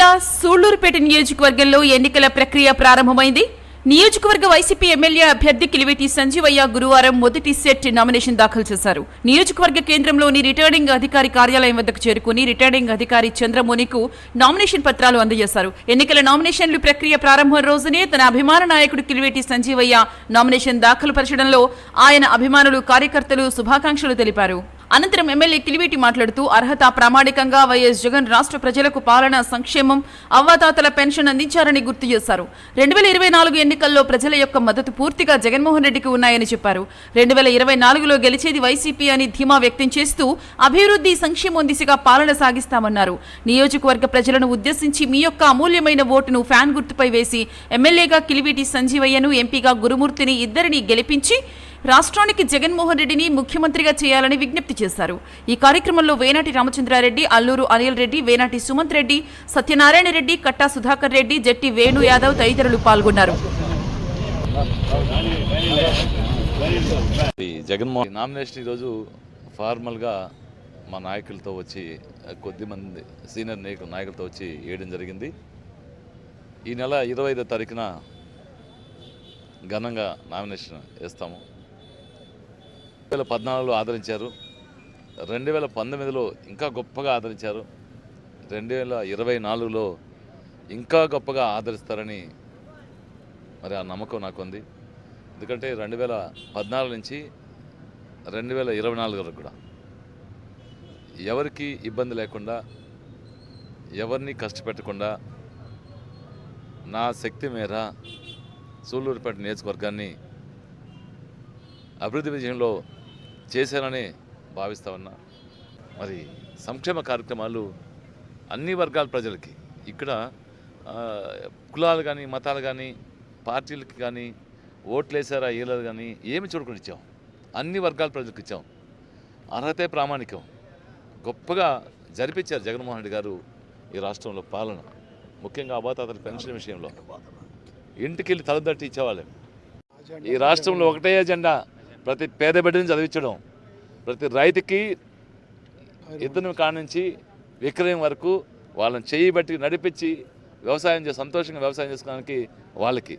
జిల్లా సూళ్ళూరుపేట నియోజకవర్గంలో ఎన్నికల ప్రక్రియ ప్రారంభమైంది. నియోజకవర్గ వైసీపీ ఎమ్మెల్యే అభ్యర్థి కిలివేటి సంజీవయ్య గురువారం మొదటి సెట్ నామినేషన్ దాఖలు చేశారు. నియోజకవర్గ కేంద్రంలోని రిటర్నింగ్ అధికారి కార్యాలయం వద్దకు చేరుకుని రిటర్నింగ్ అధికారి చంద్రమోనికు నామినేషన్ పత్రాలు అందజేశారు. ఎన్నికల నామినేషన్లు ప్రక్రియ ప్రారంభం రోజునే తన అభిమాన నాయకుడు కిలివేటి సంజీవయ్య నామినేషన్ దాఖలు పరచడంలో ఆయన అభిమానులు కార్యకర్తలు శుభాకాంక్షలు తెలిపారు. అనంతరం ఎమ్మెల్యే కిలివేటి మాట్లాడుతూ అర్హత ప్రామాణికంగా వైఎస్ జగన్ రాష్ట్ర ప్రజలకు పాలన సంక్షేమం అవ్వాతాతల పెన్షన్ అందించారని గుర్తు చేశారు. రెండు వేల ఇరవై నాలుగు ఎన్నికల్లో ప్రజల యొక్క మద్దతు పూర్తిగా జగన్మోహన్ రెడ్డికి ఉన్నాయని చెప్పారు. రెండు వేల ఇరవై నాలుగులో గెలిచేది వైసీపీ అని ధీమా వ్యక్తం చేస్తూ అభివృద్ధి సంక్షేమం దిశగా పాలన సాగిస్తామన్నారు. నియోజకవర్గ ప్రజలను ఉద్దేశించి మీ యొక్క అమూల్యమైన ఓటును ఫ్యాన్ గుర్తుపై వేసి ఎమ్మెల్యేగా కిలివేటి సంజీవయ్యను ఎంపీగా గురుమూర్తిని ఇద్దరిని గెలిపించి రాష్ట్రానికి జగన్మోహన్ రెడ్డిని ముఖ్యమంత్రిగా చేయాలని విజ్ఞప్తి చేశారు. ఈ కార్యక్రమంలో వేనాటి రామచంద్రారెడ్డి అల్లూరు అనిల్ రెడ్డి వేనాటి సుమంత్ రెడ్డి సత్యనారాయణ రెడ్డి కట్టా సుధాకర్ రెడ్డి జట్టి వేణు యాదవ్ తదితరులు పాల్గొన్నారు. జగన్మోహన్ నామినేషన్ ఈరోజు ఫార్మల్గా మా నాయకులతో వచ్చి కొద్ది మంది సీనియర్ నాయకుల నాయకులతో వచ్చి వేయడం జరిగింది. ఈ నెల ఇరవై ఐదో తారీఖున ఘనంగా నామినేషన్ వేస్తాము. వేల పద్నాలుగులో ఆదరించారు. రెండు వేల పంతొమ్మిదిలో ఇంకా గొప్పగా ఆదరించారు. రెండు వేల ఇరవై నాలుగులో ఇంకా గొప్పగా ఆదరిస్తారని మరి ఆ నమ్మకం నాకు ఉంది ఎందుకంటే రెండు వేల పద్నాలుగు నుంచి రెండు వేల ఇరవై నాలుగు వరకు కూడా ఎవరికి ఇబ్బంది లేకుండా ఎవరిని కష్టపెట్టకుండా నా శక్తి మేర సూళ్ళూరుపేట నియోజకవర్గాన్ని అభివృద్ధి విజయంలో చేశానని భావిస్తా ఉన్నా. మరి సంక్షేమ కార్యక్రమాలు అన్ని వర్గాల ప్రజలకి ఇక్కడ కులాలు కానీ మతాలు కానీ పార్టీలకి కానీ ఓట్లు వేసారా వేయలేదు కానీ ఏమి చూడకుండా ఇచ్చాం. అన్ని వర్గాల ప్రజలకు ఇచ్చాం. అర్హతే ప్రామాణికం. గొప్పగా జరిపించారు జగన్మోహన్ రెడ్డి గారు ఈ రాష్ట్రంలో పాలన. ముఖ్యంగా అబాతాతల పెన్షన్ విషయంలో. ఇంటికి వెళ్ళి తలదట్టి ఇచ్చేవాళ్ళే. ఈ రాష్ట్రంలో ఒకటే ఎజెండా ప్రతి పేద బిడ్డని చదివించడం. ప్రతి రైతుకి ఇద్దరు కాడ నుంచి విక్రయం వరకు వాళ్ళని చేయి బట్టి నడిపించి వ్యవసాయం చేసి సంతోషంగా వ్యవసాయం చేసుకోవడానికి వాళ్ళకి.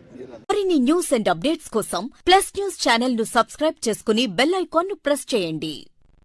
మరిన్ని న్యూస్ అండ్ అప్డేట్స్ కోసం ప్లస్ న్యూస్ ఛానల్ను సబ్స్క్రైబ్ చేసుకుని బెల్ ఐకాన్ను ప్రెస్ చేయండి.